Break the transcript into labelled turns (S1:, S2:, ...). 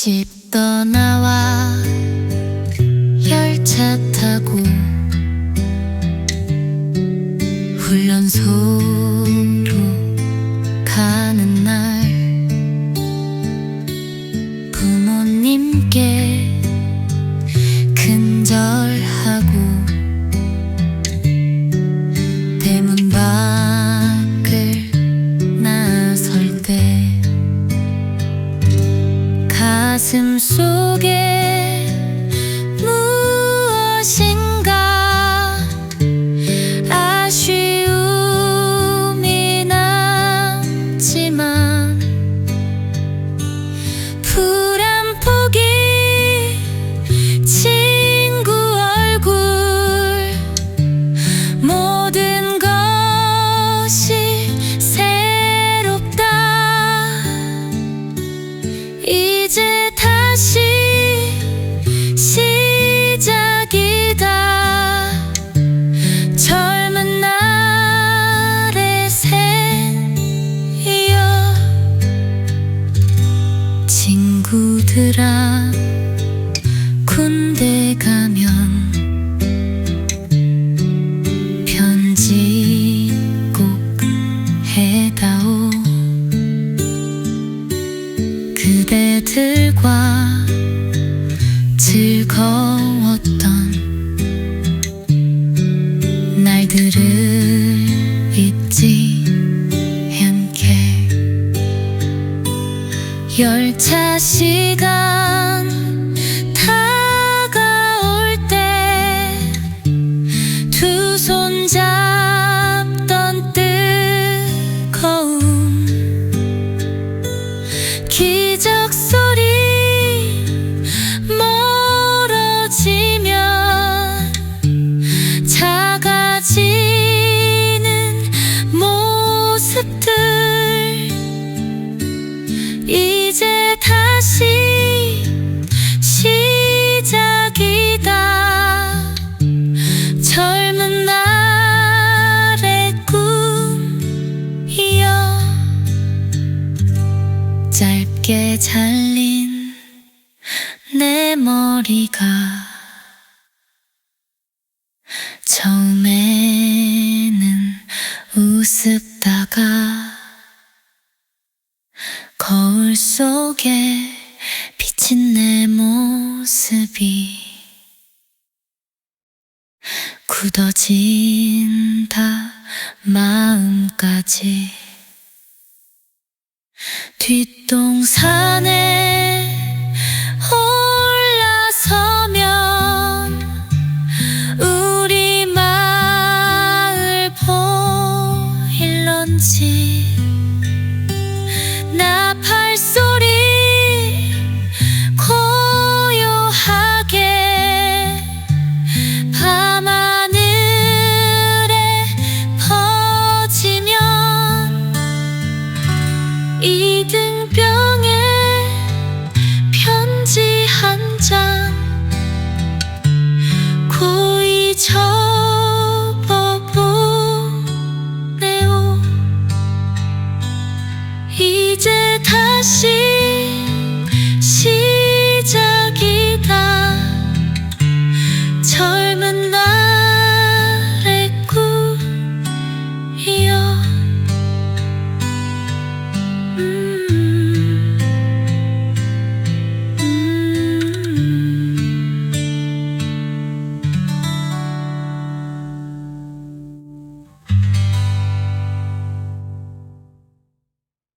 S1: 집 떠나와 열차 타고 훈련소로 가는 날 부모님께 근절하고 대문 밖 속 열차 시간 짧게 잘린 내 머리가 처음에는 우습다가 거울 속에 비친 내 모습이 굳어진다 마음까지 뒷동산에 올라서면 우리 마을 보일런지 心。